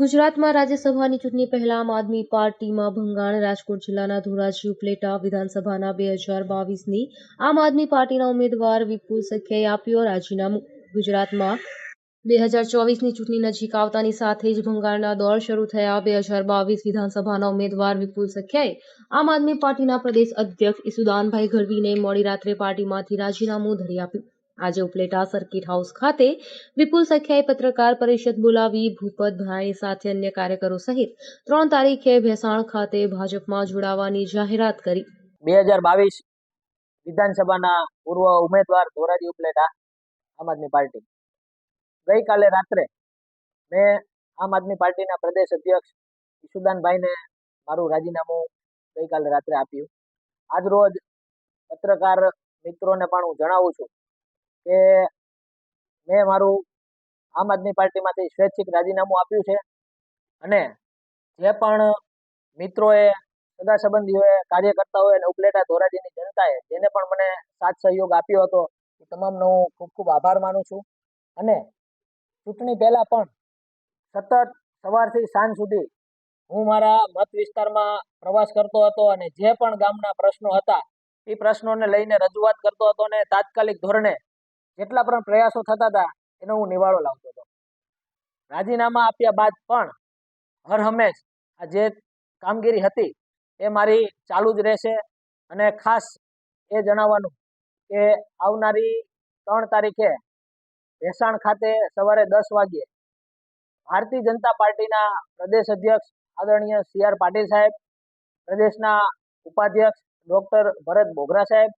ગુજરાતમાં રાજ્યસભાની ચૂંટણી પહેલા આમ આદમી પાર્ટીમાં ભંગાણ. રાજકોટ જિલ્લાના ધોરાજી ઉપલેટા વિધાનસભાના બે હજાર બાવીસની આમ આદમી પાર્ટીના ઉમેદવાર વિપુલ સખિયાએ આપ્યો રાજીનામું. ગુજરાતમાં બે હજાર ચોવીસની ચૂંટણી નજીક આવતાની સાથે જ ભંગાણના દોર શરૂ થયા. બે હજાર બાવીસ વિધાનસભાના ઉમેદવાર વિપુલ સખિયાએ આમ આદમી પાર્ટીના પ્રદેશ અધ્યક્ષ ઈસુદાનભાઈ ગઢવીને મોડી રાત્રે પાર્ટીમાંથી રાજીનામું ધરી આપ્યું. આજે ઉપલેટા સર્કિટ હાઉસ ખાતે વિપુલ સંખ્યાએ પત્રકાર પરિષદ બોલાવી ભૂપતભાઈ સાથે અન્ય કાર્યકરો સહિત ત્રણ તારીખે ભેસાણ ખાતે ભાજપમાં જોડાવાની જાહેરાત કરી. બે હજાર બાવીસ વિધાનસભાના પૂર્વ ઉમેદવાર ધોરાજી ઉપલેટા આમ આદમી પાર્ટી. ગઈકાલે રાત્રે મેં આમ આદમી પાર્ટીના પ્રદેશ અધ્યક્ષ ઈશુદાનભાઈને મારું રાજીનામું ગઈકાલે રાત્રે આપ્યું. આજ રોજ પત્રકાર મિત્રોને પણ હું જણાવું છું કે મેં મારું આમ આદમી પાર્ટીમાંથી સ્વૈચ્છિક રાજીનામું આપ્યું છે અને જે પણ મિત્રોએ સગા સંબંધીઓએ કાર્યકર્તાઓએ અને ઉપલેટા ધોરાજીની જનતાએ જેને પણ મને સાથ સહયોગ આપ્યો હતો, એ તમામનો હું ખૂબ ખૂબ આભાર માનું છું. અને ચૂંટણી પહેલાં પણ સતત સવારથી સાંજ સુધી હું મારા મત વિસ્તારમાં પ્રવાસ કરતો હતો અને જે પણ ગામના પ્રશ્નો હતા, એ પ્રશ્નોને લઈને રજૂઆત કરતો હતો અને તાત્કાલિક ધોરણે જેટલા પણ પ્રયાસો થતા હતા, એનો હું નિવાળો લાવતો હતો. રાજીનામા આપ્યા બાદ પણ હર હંમેશ આ જે કામગીરી હતી, એ મારી ચાલુ જ રહેશે અને ખાસ એ જણાવવાનું કે આવનારી ત્રણ તારીખે ભેસાણ ખાતે સવારે દસ વાગ્યે ભારતીય જનતા પાર્ટીના પ્રદેશ અધ્યક્ષ આદરણીય સી આર પાટીલ સાહેબ, પ્રદેશના ઉપાધ્યક્ષ ડૉક્ટર ભરત બોગરા સાહેબ,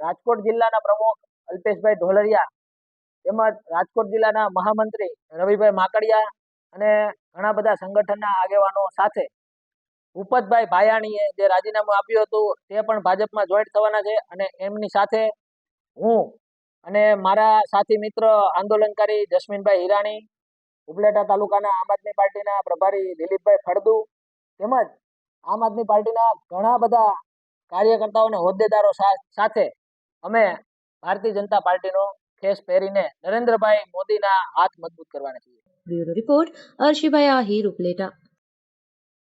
રાજકોટ જિલ્લાના પ્રમુખ અલ્પેશભાઈ ઢોલરિયા તેમજ રાજકોટ જિલ્લાના મહામંત્રી રવિભાઈ માકડિયા અને ઘણા બધા સંગઠનના આગેવાનો સાથે ભૂપતભાઈ ભાયાણીએ જે રાજીનામું આપ્યું હતું તે પણ ભાજપમાં જોઈન્ટ થવાના છે અને એમની સાથે હું અને મારા સાથી મિત્ર આંદોલનકારી જસ્મીનભાઈ હિરાણી, ઉપલેટા તાલુકાના આમ આદમી પાર્ટીના પ્રભારી દિલીપભાઈ ફળદુ તેમજ આમ આદમી પાર્ટીના ઘણા બધા કાર્યકર્તાઓ અને હોદ્દેદારો સાથે અમે ભારતીય જનતા પાર્ટીનો ખેસ પહેરીને નરેન્દ્રભાઈ મોદીના હાથ મજબૂત કરવાના બ્યુરો રિપોર્ટ અર્શીભાઈ આહિર ઉપલેટા.